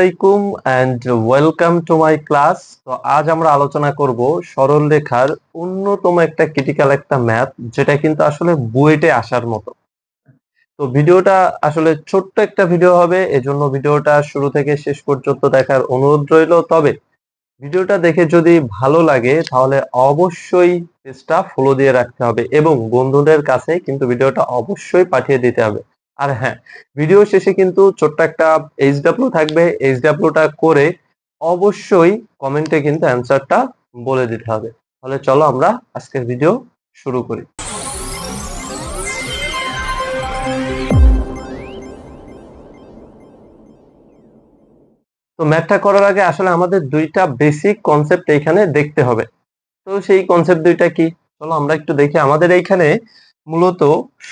আলাইকুম and welcome to my class তো আজ আমরা আলোচনা করব সরল রেখার অন্যতম একটা ক্রিটিক্যাল একটা ম্যাথ যেটা কিন্তু আসলে বুয়েটে আসার মতো। তো ভিডিওটা আসলে ছোট্ট একটা ভিডিও হবে, এজন্য ভিডিওটা শুরু থেকে শেষ পর্যন্ত দেখার অনুরোধ রইল। তবে ভিডিওটা দেখে যদি ভালো লাগে, তাহলে অবশ্যই পেজটা ফলো দিয়ে রাখতে হবে এবং বন্ধুদের কাছে কিন্তু ভিডিওটা অবশ্যই পাঠিয়ে দিতে হবে। আর হ্যাঁ ভিডিও শেষে কিন্তু ছোট্ট একটা এইচডাব্লিউ থাকবে। এইচডাব্লিউটা করে অবশ্যই কমেন্টে কিন্তু অ্যান্সারটা বলে দিতে হবে। তাহলে চলো আমরা আজকের ভিডিও শুরু করি। তো ম্যাথটা করার আগে আসলে আমাদের দুইটা বেসিক কনসেপ্ট এখানে দেখতে হবে। তো সেই কনসেপ্ট দুইটা কি? চলো আমরা একটু দেখি। আমাদের এইখানে মূলত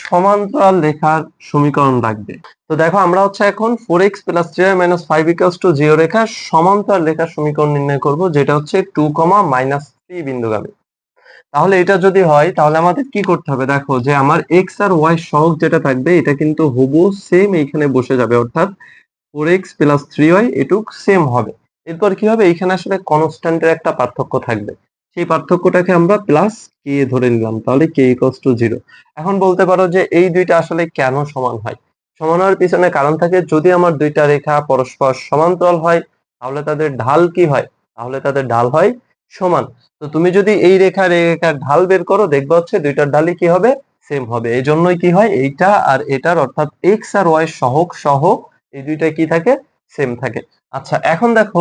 সমান্তরাল লেখার সমীকরণ লাগবে। তো দেখো আমরা হচ্ছে এখন four x plus three minus five equals two zero রেখা সমান্তরাল লেখার সমীকরণ নির্ণয় করব, যেটা হচ্ছে টু কমা মাইনাস থ্রি বিন্দুগামী তাহলে এটা যদি হয়, তাহলে আমাদের কি করতে হবে? দেখো যে আমার এক্স আর ওয়াই সহগ যেটা থাকবে, এটা কিন্তু হুবু সেম এইখানে বসে যাবে, অর্থাৎ four X plus three Y এটুক সেম হবে। এরপর কি হবে? এইখানে আসলে কনস্ট্যান্টের একটা পার্থক্য থাকবে। সেই পার্থক্যটাকে আমরা প্লাস কে ধরে নিলাম, তাহলে কে ইকস টু জিরো এখন বলতে পারো যে এই দুইটা আসলে কেন সমান হয়? সমান হওয়ার পিছনে কারণ থাকে, যদি আমার দুইটা রেখা পরস্পর সমান্তরাল হয়, তাহলে তাদের ঢাল কি হয়? তাহলে তাদের ঢাল হয় সমান। তো তুমি যদি এই রেখা, রেখার ঢাল বের করো, দেখবে হচ্ছে দুইটার ঢালই কি হবে? সেম হবে। এই জন্যই কি হয়? এইটা আর এটার অর্থাৎ এক্স আর ওয়াই সহক সহ এই দুইটা কি থাকে? সেম থাকে। আচ্ছা এখন দেখো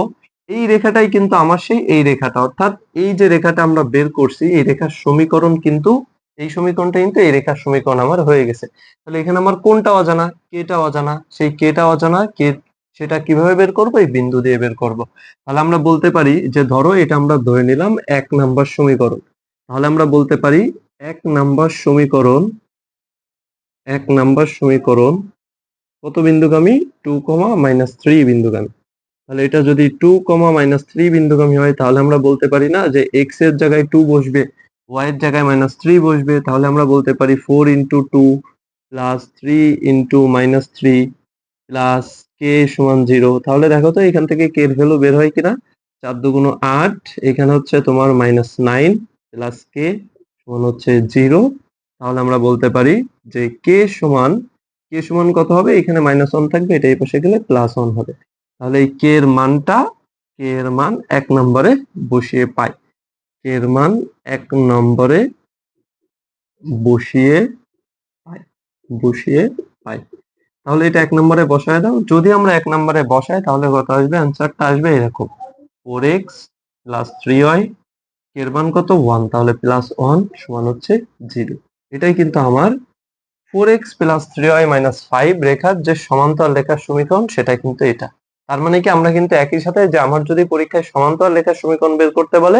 এই রেখাটাই কিন্তু আমার সেই এই রেখাটা। অর্থাৎ এই যে রেখাটা আমরা বের করছি, এই রেখার সমীকরণ কিন্তু, এই সমীকরণটা কিন্তু এই রেখার সমীকরণ আমার হয়ে গেছে। তাহলে এখানে আমার কোনটা অজানা? কেটা অজানা? সেই কেটা অজানা? কে, সেটা কীভাবে বের করব? এই বিন্দু দিয়ে বের করব। তাহলে আমরা বলতে পারি যে, ধরো এটা আমরা ধরে নিলাম এক নাম্বার সমীকরণ। তাহলে আমরা বলতে পারি এক নাম্বার সমীকরণ, এক নাম্বার সমীকরণ কত বিন্দুগামী? টু কমা মাইনাস থ্রি বিন্দুগামী। তাহলে এটা যদি টু কমা মাইনাস থ্রি বিন্দুগামী হয়, তাহলে আমরা বলতে পারি না যে এক্সের জায়গায় টু বসবে ওয়াই এর জায়গায় মাইনাস থ্রি বসবে, তাহলে আমরা বলতে পারি four into two plus three into minus three plus কে সমান জিরো তাহলে দেখো তো এখান থেকে কে এর ভ্যালু বের হয় কিনা? চার দুগুণ আট, এখানে হচ্ছে তোমার মাইনাস নাইন প্লাস কে সমান হচ্ছে জিরো তাহলে আমরা বলতে পারি যে কে সমান কে সমান কত হবে? এখানে মাইনাস ওয়ান থাকবে, এটা এই পাশে গেলে প্লাস ওয়ান হবে। তাহলে এই কে এর মানটা, কে এর মান এক নম্বরে বসিয়ে পাই। কে এর মান এক নম্বরে বসিয়ে পাই বসিয়ে পাই। তাহলে এটা এক নম্বরে বসায় দাও। যদি আমরা এক নম্বরে বসাই, তাহলে কত আসবে? অ্যান্সারটা আসবে এরকম। Four X plus three Y এর মান কত? ওয়ান তাহলে প্লাস ওয়ান সমান হচ্ছে জিরো এটাই কিন্তু আমার four X plus three Y minus five রেখার যে সমান্তরাল রেখার সমীকরণ সেটা কিন্তু এটা। তার মানে কি আমরা কিন্তু একই সাথে যে আমার যদি পরীক্ষায় সমান্তরাল রেখার সমীকরণ বের করতে বলে,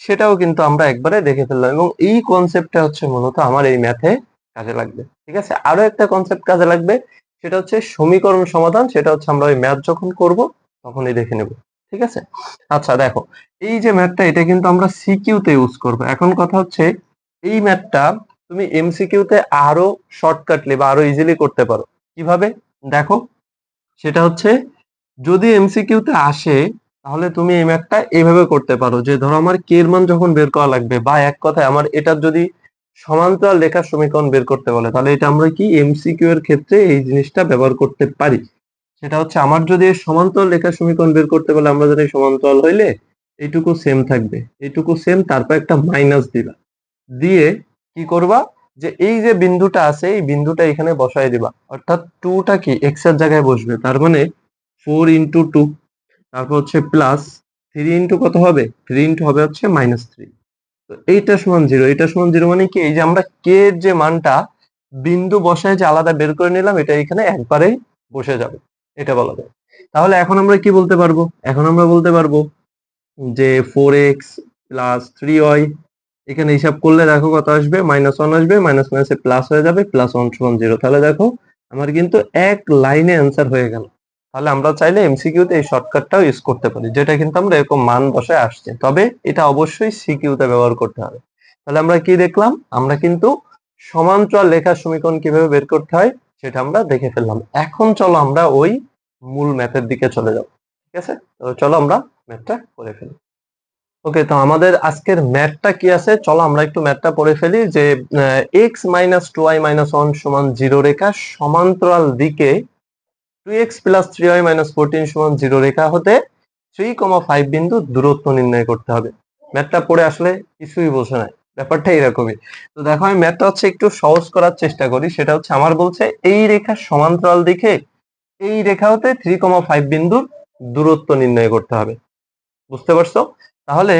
সেটাও কিন্তু আমরা একবারে দেখে ফেললাম এবং এই কনসেপ্টটা হচ্ছে মূলত আমার এই ম্যাথে কাজে লাগবে। ঠিক আছে? আরও একটা কনসেপ্ট কাজে লাগবে, সেটা হচ্ছে সমীকরণ সমাধান, সেটা হচ্ছে আমরা ওই ম্যাথ যখন করব, তখনই দেখে নেব। ঠিক আছে? আচ্ছা দেখো, এই যে ম্যাথটা এটা কিন্তু আমরা সিকিউতে ইউজ করব। এখন কথা হচ্ছে, এই ম্যাথটা তুমি এমসিকিউতে আরও শর্টকাটলি বা আরও ইজিলি করতে পারো। কীভাবে? দেখো, সেটা হচ্ছে যদি এমসিকিউতে আসে, তাহলে তুমি এই ম্যাথটা এইভাবে করতে পারো যে ধরো আমার কে এর মান যখন বের করা লাগবে বা এক কথায় আমার এটার যদি সমান্তরাল লেখার সমীকরণ বের করতে বলে, তাহলে এটা আমরা কি এমসিকিউ এর ক্ষেত্রে এই জিনিসটা ব্যবহার করতে পারি? সেটা হচ্ছে আমার যদি সমান্তরাল লেখার সমীকরণ বের করতে বলে, আমরা জানি সমান্তরাল হইলে এইটুকু সেম থাকবে। এইটুকু সেম তারপর একটা মাইনাস দিবা। দিয়ে কি করবা? যে এই যে বিন্দুটা আছে, এই বিন্দুটা এখানে বসায় দিবা। অর্থাৎ টুটা কি এক্সের জায়গায় বসবে। তার মানে ফোর ইন্টু টু। তারপর হচ্ছে প্লাস থ্রি ইন্টু কত হবে? থ্রি ইন্টু হবে হচ্ছে মাইনাস থ্রি। তো এইটা সমান জিরো। এইটা সমান জিরো মানে কি? এই যে আমরা কে যে মানটা বিন্দু বসায় যে আলাদা বের করে নিলাম, এটা এখানে একবারেই বসে যাবে। এটা বলা যায়। তাহলে এখন আমরা কি বলতে পারব? এখন আমরা বলতে পারব যে four X plus three Y, এখানে হিসাব করলে দেখো কত আসবে? মাইনাস ওয়ান আসবে, মাইনাস মাইনাসে প্লাস হয়ে যাবে, প্লাস ওয়ান সমান জিরো। তাহলে দেখো, আমার কিন্তু এক লাইনে অ্যান্সার হয়ে গেল। তাহলে আমরা চাইলে এমসিকিউতে এই শর্টকাটটাও ইউজ করতে পারি, যেটা কিন্তু আমরা এরকম মান বসায় আসছে। তবে এটা অবশ্যই সিকিউতে ব্যবহার করতে হবে। তাহলে আমরা কি দেখলাম? আমরা কিন্তু সমান্তরাল লেখার সমীকরণ কীভাবে বের করতে হয় সেটা আমরা দেখে ফেললাম। এখন চলো আমরা ওই মূল ম্যাথের দিকে চলে যাব, ঠিক আছে? তো চলো আমরা ম্যাথটা করে ফেলি। ওকে, তো আমাদের আজকের ম্যাথটা কি আছে? চলো আমরা একটু ম্যাথটা পড়ে ফেলি যে X minus two Y minus one সমান জিরো রেখা সমান্তরাল দিকে two X plus three Y minus fourteen সমান জিরো রেখা হতে থ্রি কমা ফাইভ বিন্দু দূরত্ব নির্ণয় করতে হবে। ম্যাথটা পড়ে আসলে কিছুই বোঝে নাই ব্যাপারটা এরকমই। তো দেখো, আমি ম্যাথটা হচ্ছে একটু সহজ করার চেষ্টা করি, সেটা হচ্ছে আমার বলছে এই রেখার সমান্তরাল দিকে, এই রেখা হতে থ্রি কমা ফাইভ বিন্দুর দূরত্ব নির্ণয় করতে হবে। বুঝতে পারছ? তাহলে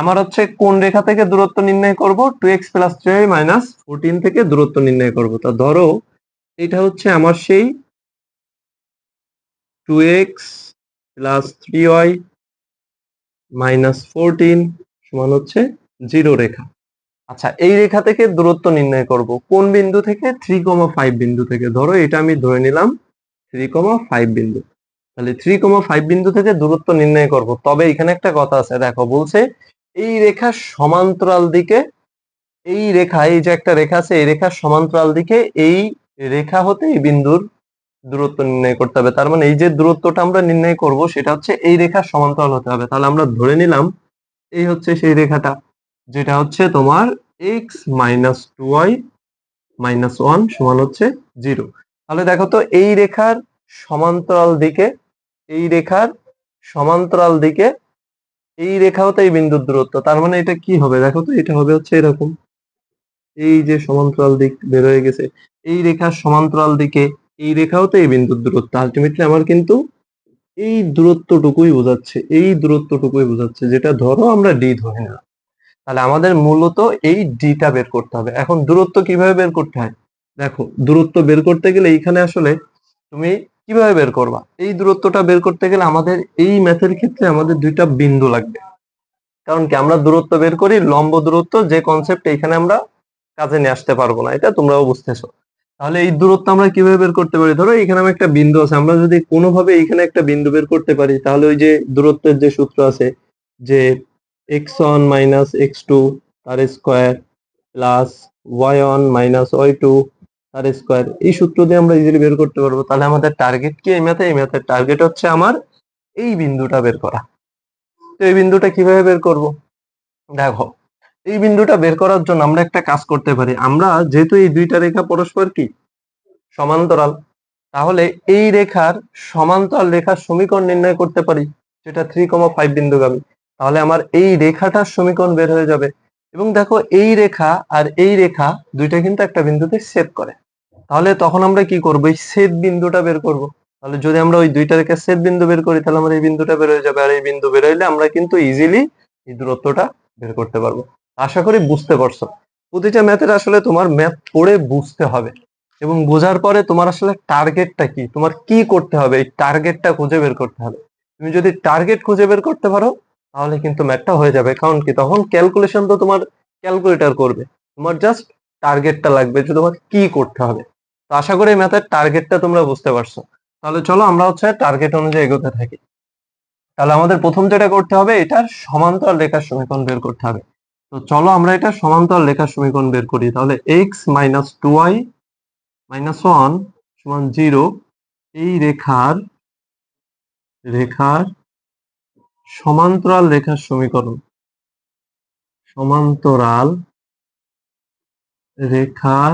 আমার হচ্ছে কোন রেখা থেকে দূরত্ব নির্ণয় করব? Two X plus three minus fourteen থেকে দূরত্ব নির্ণয় করব। তা ধরো এটা হচ্ছে আমার সেই two X plus three Y minus fourteen সমান হচ্ছে জিরো রেখা। আচ্ছা এই রেখা থেকে দূরত্ব নির্ণয় করব। কোন বিন্দু থেকে? থ্রি কমা ফাইভ বিন্দু থেকে। ধরো এটা আমি ধরে নিলাম থ্রি কমা ফাইভ বিন্দু। তাহলে থ্রি কমা ফাইভ বিন্দু থেকে দূরত্ব নির্ণয় করব। তবে এখানে একটা কথা আছে, দেখো, বলছে এই রেখার সমান্তরাল দিকে, এই রেখা, এই যে একটা রেখা আছে, এই রেখার সমান্তরাল দিকে এই রেখা হতে এই বিন্দুর দূরত্ব নির্ণয় করতে হবে। তার মানে এই যে দূরত্বটা আমরা নির্ণয় করব, সেটা হচ্ছে এই রেখার সমান্তরাল হতে হবে। তাহলে আমরা ধরে নিলাম এই হচ্ছে সেই রেখাটা, যেটা হচ্ছে তোমার X minus two Y minus one সমান হচ্ছে জিরো তাহলে দেখো তো, এই রেখার সমান্তরাল দিকে, এই রেখার সমান্তরাল দিকে, এই রেখা হতে এই বিন্দুর দূরত্ব। তার মানে এটা কি হবে? দেখো তো, এটা হবে হচ্ছে এরকম। এই যে সমান্তরাল দিক বের হয়ে গেছে, এই রেখার সমান্তরাল দিকে এই রেখা হতে এই বিন্দুর দূরত্ব। আলটিমেটলি আমার কিন্তু এই দূরত্বটুকুই বোঝাচ্ছে, এই দূরত্বটুকুই বোঝাচ্ছে, যেটা ধরো আমরা ডি ধরে না। তাহলে আমাদের মূলত এই ডিটা বের করতে হবে। এখন দূরত্ব কীভাবে বের করতে হয়? দেখো, দূরত্ব বের করতে গেলে এইখানে আসলে তুমি কীভাবে বের করবা? এই দূরত্বটা বের করতে গেলে আমাদের এই ম্যাথের ক্ষেত্রে আমাদের দুইটা বিন্দু লাগবে। কারণ কি, আমরা দূরত্ব বের করি, লম্ব দূরত্ব যে কনসেপ্ট এখানে আমরা কাজে নিয়ে আসতে পারব না। এটা তোমরাও বুঝতেছো। তাহলে এই দূরত্ব আমরা কীভাবে বের করতে পারি? ধরো এখানে আমি একটা বিন্দু আছে, আমরা যদি কোনোভাবে এখানে একটা বিন্দু বের করতে পারি, তাহলে ওই যে দূরত্বের যে সূত্র আছে, যে X one minus X two তার square plus Y one minus Y two তার স্কোয়ার এই সূত্র দিয়ে আমরা ইজিলি বের করতে পারব। তাহলে আমাদের টার্গেট কি? এই ম্যাথে এই ম্যাথের টার্গেট হচ্ছে আমার এই বিন্দুটা বের করা। তো এই বিন্দুটা কীভাবে বের করব? দেখো এই বিন্দুটা বের করার জন্য আমরা একটা কাজ করতে পারি। আমরা যেহেতু এই দুইটা রেখা পরস্পর কি? সমান্তরাল। তাহলে এই রেখার সমান্তরাল রেখার সমীকরণ নির্ণয় করতে পারি, যেটা থ্রি কমা ফাইভ বিন্দুগামী। তাহলে আমার এই রেখাটার সমীকরণ বের হয়ে যাবে। এবং দেখো, এই রেখা আর এই রেখা দুইটা কিন্তু একটা বিন্দুতে সেট করে। তাহলে তখন আমরা কি করব? এই সেট বিন্দুটা বের করব। তাহলে যদি আমরা ওই দুইটা রেখে সেট বিন্দু বের করি, তাহলে আমার এই বিন্দুটা বের হয়ে যাবে। আর এই বিন্দু বের হইলে আমরা কিন্তু ইজিলি এই দূরত্বটা বের করতে পারব। আশা করি বুঝতে পারছ। প্রতিটা ম্যাথের আসলে তোমার ম্যাথ পড়ে বুঝতে হবে এবং বোঝার পরে তোমার আসলে টার্গেটটা কি? তোমার কি করতে হবে? এই টার্গেটটা খুঁজে বের করতে হবে। তুমি যদি টার্গেট খুঁজে বের করতে পারো, তাহলে কিন্তু ম্যাথটা হয়ে যাবে। কারণ কি? তখন ক্যালকুলেশন তো তোমার ক্যালকুলেটর করবে। তোমার জাস্ট টার্গেটটা লাগবে যে তোমার কি করতে হবে। তো আশা করি ম্যাথের টার্গেটটা তোমরা বুঝতে পারছ। তাহলে চলো আমরা হচ্ছে টার্গেট অনুযায়ী এগোতে থাকি। তাহলে আমাদের প্রথম যেটা করতে হবে, এটার সমান্তরাল রেখার সমীকরণ বের করতে হবে। তো চলো আমরা এটা সমান্তরাল রেখার সমীকরণ বের করি। তাহলে X minus two Y minus one সমান জিরো এই রেখার রেখার সমান্তরাল রেখার সমীকরণ। সমান্তরাল রেখার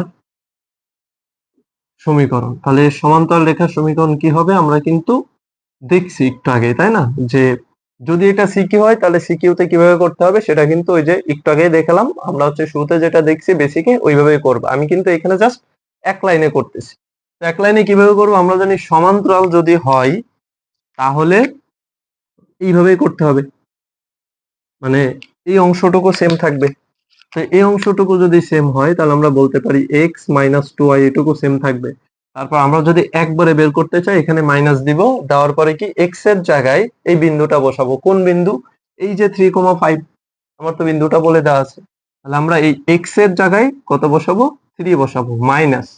সমীকরণ। তাহলে সমান্তরাল রেখার সমীকরণ কি হবে? আমরা কিন্তু দেখছি একটু আগে, তাই না? যে যদি এটা সিকিউ হয়, তাহলে সিকিউতে কীভাবে করতে হবে সেটা কিন্তু ওই যে একটু আগেই দেখালাম। আমরা হচ্ছে শুরুতে যেটা দেখছি বেসিকে ওইভাবেই করব। আমি কিন্তু এখানে জাস্ট এক লাইনে করতেছি। এক লাইনে কীভাবে করব? আমরা জানি সমান্তরাল যদি হয়, তাহলে এইভাবেই করতে হবে। মানে এই অংশটুকু সেম থাকবে। তো এই অংশটুকু যদি সেম হয়, তাহলে আমরা বলতে পারি এক্স মাইনাস টু ওয়াই এটুকু সেম থাকবে। তারপর আমরা যদি একবারে বের করতে চাই, এখানে মাইনাস দিব। দেওয়ার পরে কি এক্সের জায়গায় এই বিন্দুটা বসাবো। কোন বিন্দু? এই যে থ্রি কমা ফাইভ আমার তো বিন্দুটা বলে দেওয়া আছে। তাহলে আমরা এই এক্সের জায়গায় কত বসাবো? থ্রি বসাবো মাইনাস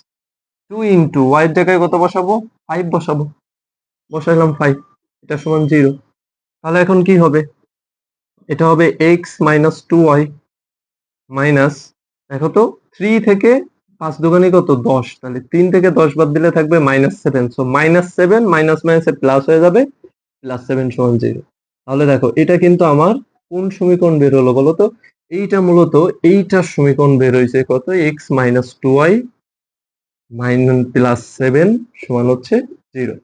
টু ইন্টু ওয়াই এর জায়গায় কত বসাবো? ফাইভ বসাবো। বসাইলাম ফাইভ এটা সমান জিরো তাহলে এখন কি হবে? এটা হবে X minus two Y minus দেখো তো থ্রি থেকে পাঁচ দোকানে কত? দশ। তাহলে তিন থেকে দশ বাদ দিলে থাকবে minus seven so minus seven minus মাইনাসে প্লাস হয়ে যাবে প্লাস সেভেন সমান জিরো তাহলে দেখো, এটা কিন্তু আমার কোন সমীকরণ বের হলো বলো তো? এইটা মূলত এইটার সমীকরণ বের হয়েছে কত? X minus two Y minus plus seven সমান হচ্ছে জিরো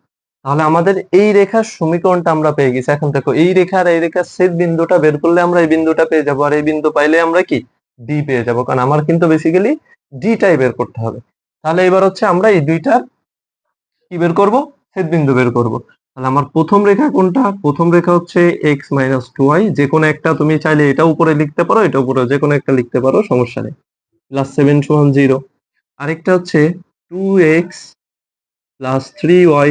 তাহলে আমাদের এই রেখার সমীকরণটা আমরা পেয়ে গেছি। এখন দেখো, এই রেখা আর এই রেখার ছেদ বিন্দুটা বের করলে আমরা এই বিন্দুটা পেয়ে যাব। আর এই বিন্দু পাইলে আমরা কি? ডি পেয়ে যাব। কারণ আমার কিন্তু বেসিক্যালি ডিটাই বের করতে হবে। তাহলে এবার হচ্ছে আমরা এই দুইটার কি বের করব? ছেদ বিন্দু বের করব। তাহলে আমার প্রথম রেখা কোনটা? প্রথম রেখা হচ্ছে এক্স মাইনাস টু ওয়াই যে কোনো একটা তুমি চাইলে এটা উপরে লিখতে পারো, এটা উপরে যে কোনো একটা লিখতে পারো, সমস্যা নেই। প্লাস সেভেন সমান জিরো আরেকটা হচ্ছে two X plus three Y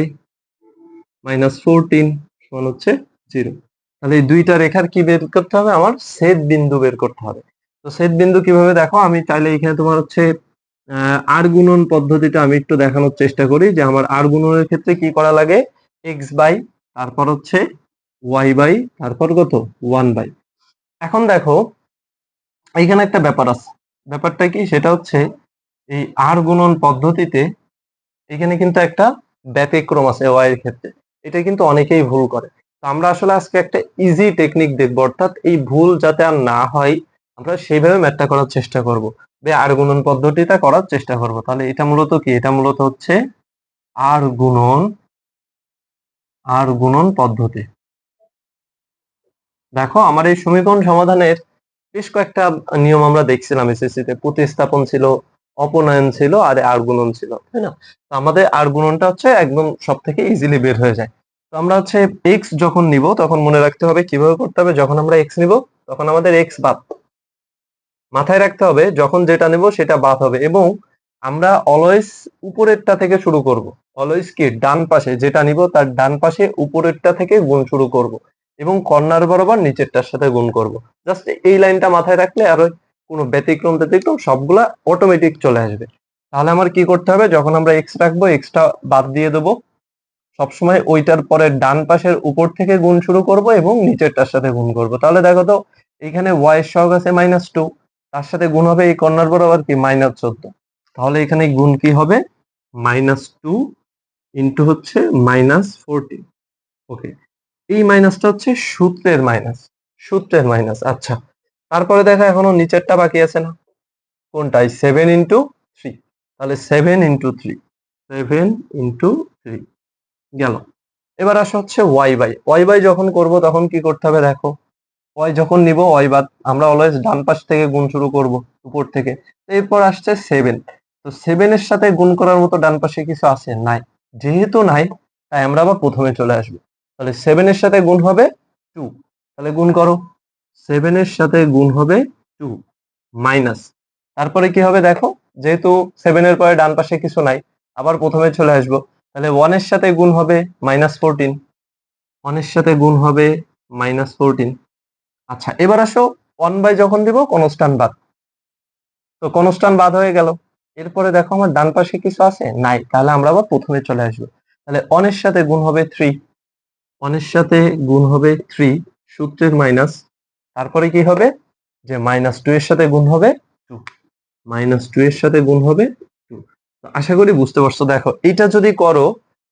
minus fourteen সমান হচ্ছে জিরো তাহলে এই দুইটা রেখার কি বের করতে হবে? আমার ছেদ বিন্দু বের করতে হবে। তো ছেদ বিন্দু কীভাবে দেখো? আমি চাইলে এখানে তোমার হচ্ছে আর গুণন পদ্ধতিটা আমি একটু দেখানোর চেষ্টা করি যে আমার আর গুণনের ক্ষেত্রে কি করা লাগে? এক্স বাই, তারপর হচ্ছে ওয়াই বাই, তারপর কত? One by. এখন দেখো এইখানে একটা ব্যাপার আছে। ব্যাপারটা কি? সেটা হচ্ছে এই আর গুণন পদ্ধতিতে এখানে কিন্তু একটা ব্যতিক্রম আছে ওয়াই এর ক্ষেত্রে। এটা কিন্তু অনেকেই ভুল করে। তো আমরা আসলে আজকে একটা ইজি টেকনিক দেখব। অর্থাৎ এই ভুল যাতে আর না হয় আমরা সেইভাবে ম্যাথটা করার চেষ্টা করব। আর গুণন পদ্ধতিটা করার চেষ্টা করব। তাহলে এটা মূলত কি? এটা মূলত হচ্ছে আর গুণন আর গুণন পদ্ধতি। দেখো, আমার এই সমীকরণ সমাধানের বেশ কয়েকটা নিয়ম আমরা দেখছিলাম এসএসসি তে। প্রতিস্থাপন ছিল, অপনয়ন ছিল, আর আর গুণন ছিল, তাই না? তো আমাদের আর গুণনটা হচ্ছে একদম সব থেকে ইজিলি বের হয়ে যায়। তো আমরা হচ্ছে এক্স যখন নিব, তখন মনে রাখতে হবে কীভাবে করতে হবে। যখন আমরা এক্স নিব, তখন আমাদের এক্স বাদ। মাথায় রাখতে হবে, যখন যেটা নেব সেটা বাদ হবে এবং আমরা অলওয়েজ উপরেরটা থেকে শুরু করব। অলওয়েজ কি? ডান পাশে যেটা নিব তার ডান পাশে উপরেরটা থেকে গুণ শুরু করব এবং কর্নার বরাবর নিচেরটার সাথে গুণ করব। জাস্ট এই লাইনটা মাথায় রাখলে আর কোনো ব্যতিক্রম ব্যতিক্রম সবগুলা অটোমেটিক চলে আসবে। তাহলে আমার কি করতে হবে? যখন আমরা এক্স রাখব এক্সটা বাদ দিয়ে দেবো। সবসময় ওইটার পরে ডান পাশের উপর থেকে গুণ শুরু করব এবং নিচেরটার সাথে গুণ করব। তাহলে দেখো তো এখানে ওয়াই এর সহগ আছে মাইনাস টু তার সাথে গুণ হবে এই কর্নার বরাবর কি? মাইনাস চোদ্দ। তাহলে এখানে গুণ কি হবে? মাইনাস টু ইন্টু হচ্ছে মাইনাস ফোরটিন ওকে এই মাইনাসটা হচ্ছে সূত্রের মাইনাস সূত্রের মাইনাস আচ্ছা। তারপরে দেখা এখনও নিচেরটা বাকি আছে না? কোনটাই? সেভেন ইন্টু থ্রি তাহলে seven into three seven into three গেল। এবার আসা হচ্ছে ওয়াই বাই ওয়াই বাই যখন করব তখন কি করতে হবে দেখো? ওয়াই যখন নিব ওয়াই বাদ, আমরা অলওয়েজ ডান পাশ থেকে গুণ শুরু করব, উপর থেকে। এরপর আসছে সেভেন তো সেভেনের সাথে গুণ করার মতো ডান পাশে কিছু আছে নাই। যেহেতু নাই, তাই আমরা আবার প্রথমে চলে আসব। তাহলে সেভেনের সাথে গুণ হবে টু তাহলে গুণ করো। সেভেনের সাথে গুণ হবে টু মাইনাস তারপরে কি হবে দেখো, যেহেতু সেভেনের পরে ডান পাশে কিছু নাই, আবার প্রথমে চলে আসব। তাহলে ওয়ানের সাথে গুণ হবে মাইনাস ফোরটিন ওয়ানের সাথে গুণ হবে মাইনাস ফোরটিন আচ্ছা এবার আসো ওয়ান বাই যখন দিব কনস্টান বাদ। তো কনস্টান বাদ হয়ে গেল। এরপরে দেখো আমার ডান পাশে কিছু আছে? নাই। তাহলে আমরা আবার প্রথমে চলে আসব। তাহলে অনের সাথে গুণ হবে থ্রি অনের সাথে গুণ হবে থ্রি সূত্রের মাইনাস তারপরে কি হবে? যে মাইনাস টু এর সাথে গুণ হবে টু মাইনাস টু এর সাথে গুণ হবে টু আশা করি বুঝতে পারছ। দেখো এটা যদি করো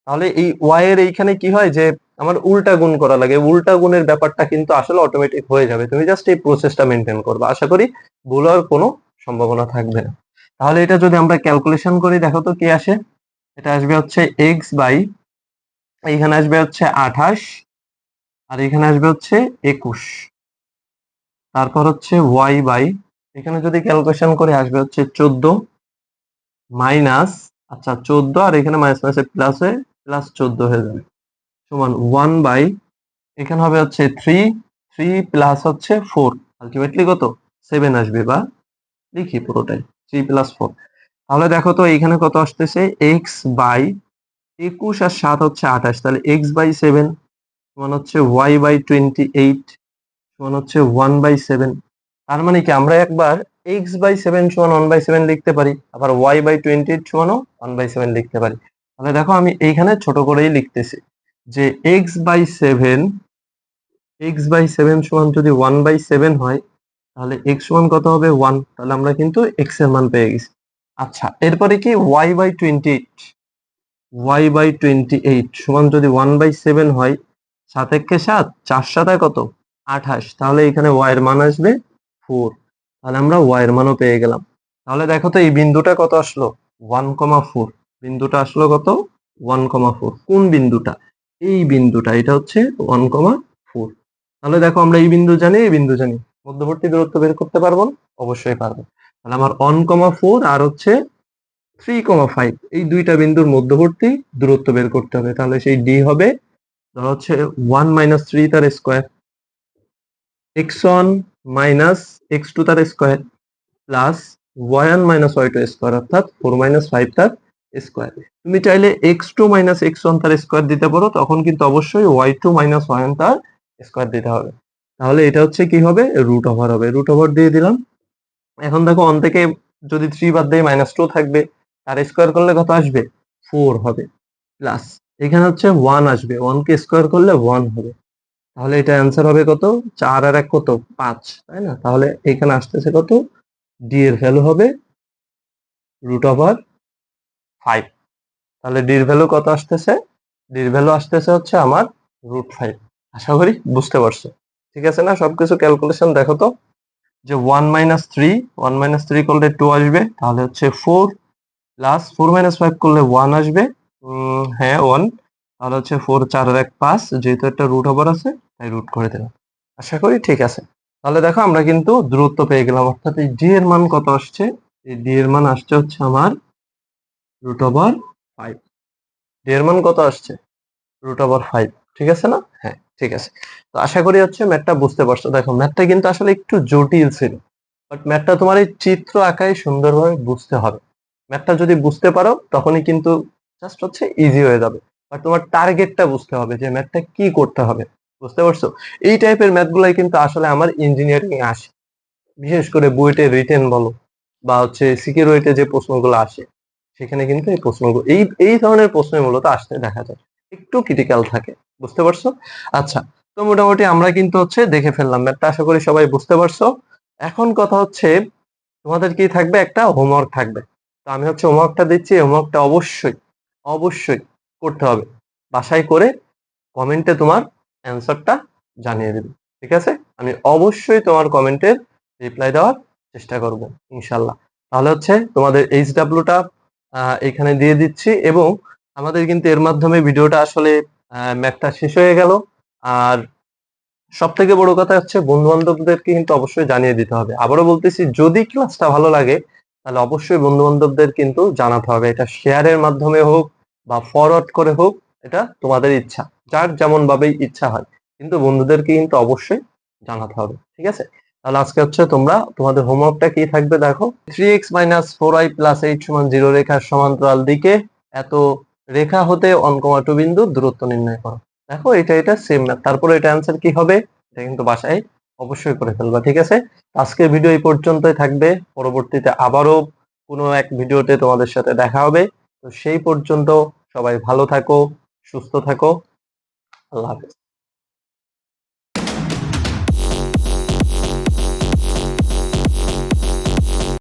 তাহলে এই ওয়াই এর এইখানে কি হয় যে আমার উল্টা গুণ করা লাগে, উল্টা গুণের ব্যাপারটা কিন্তু আসলে অটোমেটিক হয়ে যাবে। তুমি জাস্ট এই প্রসেসটা মেনটেন করবে। আশা করি ভুল হওয়ার কোনো সম্ভাবনা থাকবে না। তাহলে এটা যদি আমরা ক্যালকুলেশন করি, দেখো তো কি আসে? এটা আসবে হচ্ছে এক্স বাই, এইখানে আসবে হচ্ছে আঠাশ, আর এখানে আসবে হচ্ছে একুশ। তারপর হচ্ছে ওয়াই বাই, এখানে যদি ক্যালকুলেশন করে আসবে হচ্ছে চোদ্দ মাইনাস আচ্ছা চোদ্দ, আর এখানে মাইনাস মাইনাসে প্লাস প্লাস চোদ্দ হয়ে যাবে। সমান ওয়ান বাই এখানে হবে হচ্ছে থ্রি থ্রি প্লাস হচ্ছে ফোর আলটিমেটলি কত? সেভেন আসবে বা লিখি পুরোটাই থ্রি প্লাস ফোর তাহলে দেখো তো এইখানে কত আসতেছে? এক্স বাই একুশ আর সাত হচ্ছে আঠাশ। তাহলে এক্স বাই সেভেন সমান হচ্ছে ওয়াই বাই টোয়েন্টি এইট সমান হচ্ছে ওয়ান বাই সেভেন তার মানে কি আমরা একবার এক্স বাই সেভেন সমান ওয়ান বাই সেভেন লিখতে পারি, আবার ওয়াই বাই টোয়েন্টি এইট সমানও ওয়ান বাই সেভেন লিখতে পারি। তাহলে দেখো আমি এইখানে ছোট করেই লিখতেছি যে x by seven x by seven সমান যদি ওয়ান বাই সেভেন হয়, তাহলে এক্স সমান কত হবে? ওয়ান তাহলে আমরা কিন্তু এক্সের মান পেয়ে গেছি। আচ্ছা এরপরে কি? Y by twenty eight y by twenty eight সমান যদি ওয়ান বাই সেভেন হয় সাত একে সাত, চার সাথে কত? আঠাশ, তাহলে এখানে ওয়াই এর মান আসবে ফোর তাহলে আমরা ওয়াই এর মানও পেয়ে গেলাম। তাহলে দেখো তো এই বিন্দুটা কত আসলো? ওয়ান কমা ফোর বিন্দুটা আসলো কত? ওয়ান কমা ফোর কোন বিন্দুটা? এই বিন্দুটা, এটা হচ্ছে ওয়ান কমা ফোর তাহলে দেখো আমরা এই বিন্দু জানি, এই বিন্দু জানি। মধ্যবর্তী দূরত্ব বের করতে পারব অবশ্যই পারব। তাহলে আমার ওয়ান কমা ফোর আর হচ্ছে থ্রি কমা ফাইভ এই দুইটা বিন্দুর মধ্যবর্তী দূরত্ব বের করতে হবে। তাহলে সেই ডি হবে, ধরো হচ্ছে ওয়ান মাইনাস থ্রি তার square x one minus x two তার square plus one minus y two square অর্থাৎ ফোর মাইনাস ফাইভ তার স্কোয়ার তুমি চাইলে x two minus x one তার স্কোয়ার দিতে পারো, তখন কিন্তু অবশ্যই ওয়াই টু মাইনাস ওয়ান তার স্কোয়ার দিতে হবে। তাহলে এটা হচ্ছে কি হবে? রুট ওভার হবে। রুট ওভার দিয়ে দিলাম। এখন দেখো অন থেকে যদি থ্রি বাদ দিয়ে মাইনাস টু থাকবে। তার স্কোয়ার করলে কত আসবে? ফোর হবে। প্লাস এখানে হচ্ছে ওয়ান আসবে। ওয়ানকে স্কোয়ার করলে ওয়ান হবে। তাহলে এটা অ্যান্সার হবে কত? চার আর এক কত? পাঁচ, তাই না? তাহলে এখানে আসতেছে কত? ডি এর ভ্যালু হবে রুট ওভার ফাইভ তাহলে ডির ভ্যালু কত আসতেছে? ডির ভ্যালু আসতেছে হচ্ছে আমার রুট ফাইভ আশা করি বুঝতে পারছ। ঠিক আছে না? সবকিছু ক্যালকুলেশন দেখো তো। যে one minus three one minus three করলে টু আসবে, তাহলে হচ্ছে four plus four minus five করলে ওয়ান আসবে। হ্যাঁ ওয়ান তাহলে হচ্ছে ফোর চার, এক, পাঁচ, যেহেতু একটা রুট ওভার আছে, তাই রুট করে দিলাম। আশা করি ঠিক আছে। তাহলে দেখো আমরা কিন্তু দূরত্ব পেয়ে গেলাম। অর্থাৎ এই ডি এর মান কত আসছে? এই ডি এর মান আসছে হচ্ছে আমার রুট ওভার ফাইভ এর মান কত আসছে? রুট ওভার ফাইভ ঠিক আছে না? হ্যাঁ ঠিক আছে। তো আশা করি হচ্ছে ম্যাথটা বুঝতে পারছ। দেখো ম্যাথটা কিন্তু আসলে একটু জটিল ছিল বাট ম্যাথটা তোমার এই চিত্র আঁকায় সুন্দরভাবে বুঝতে হবে। ম্যাথটা যদি বুঝতে পারো, তখনই কিন্তু জাস্ট হচ্ছে ইজি হয়ে যাবে। বাট তোমার টার্গেটটা বুঝতে হবে যে ম্যাথটা কি করতে হবে। বুঝতে পারছ? এই টাইপের ম্যাথগুলাই কিন্তু আসলে আমার ইঞ্জিনিয়ারিং আসে। বিশেষ করে বুয়েটে রিটেন বলো, বা হচ্ছে সিকিউরিটিতে যে প্রশ্নগুলো আসে সেখানে কিন্তু এই প্রশ্নগুলো, এই এই ধরনের প্রশ্ন মূলত আসতে দেখা যায়। একটু ক্রিটিক্যাল থাকে, বুঝতে পারছ? আচ্ছা তো মোটামুটি আমরা কিন্তু হচ্ছে দেখে ফেললাম ম্যাথটা আশা করি সবাই বুঝতে পারছ। এখন কথা হচ্ছে, তোমাদের কি থাকবে? একটা হোমওয়ার্ক থাকবে। তো আমি হচ্ছে হোমওয়ার্কটা দিচ্ছি হোমওয়ার্কটা অবশ্যই অবশ্যই করতে হবে। বাসায় করে কমেন্টে তোমার অ্যান্সারটা জানিয়ে দেবে, ঠিক আছে? আমি অবশ্যই তোমার কমেন্টের রিপ্লাই দেওয়ার চেষ্টা করব, ইনশাল্লাহ। তাহলে হচ্ছে তোমাদের এইচ ডাব্লিউটা এখানে দিয়ে দিচ্ছি এবং আমাদের কিন্তু এর মাধ্যমে ভিডিওটা আসলে ম্যাথটা শেষ হয়ে গেল। আর সব থেকে বড় কথা হচ্ছে বন্ধু বান্ধবদেরকে কিন্তু অবশ্যই জানিয়ে দিতে হবে। আবারও বলতেছি, যদি ক্লাসটা ভালো লাগে, তাহলে অবশ্যই বন্ধু বান্ধবদের কিন্তু জানাতে হবে। এটা শেয়ারের মাধ্যমে হোক বা ফরওয়ার্ড করে হোক, এটা তোমাদের ইচ্ছা। যার যেমন ভাবেই ইচ্ছা হয়। কিন্তু বন্ধুদেরকে কিন্তু অবশ্যই জানাতে হবে। ঠিক আছে? তাহলে আজকে হচ্ছে তোমরা তোমাদের হোমওয়ার্কটা কি থাকবে দেখো? Three x minus four i plus eight সমান জিরো রেখার সমান্তরাল দিকে এত রেখা হতে অনকমা টু বিন্দু দূরত্ব নির্ণয় করো। দেখো এটা এটা সেম তারপরে এটা অ্যান্সার কি হবে? এটা কিন্তু বাসায় অবশ্যই করে ফেলবা, ঠিক আছে? আজকের ভিডিও এই পর্যন্তই থাকবে। পরবর্তীতে আবারও কোনো এক ভিডিওতে তোমাদের সাথে দেখা হবে। তো সেই পর্যন্ত সবাই ভালো থাকো, সুস্থ থাকো। আল্লাহ হাফেজ।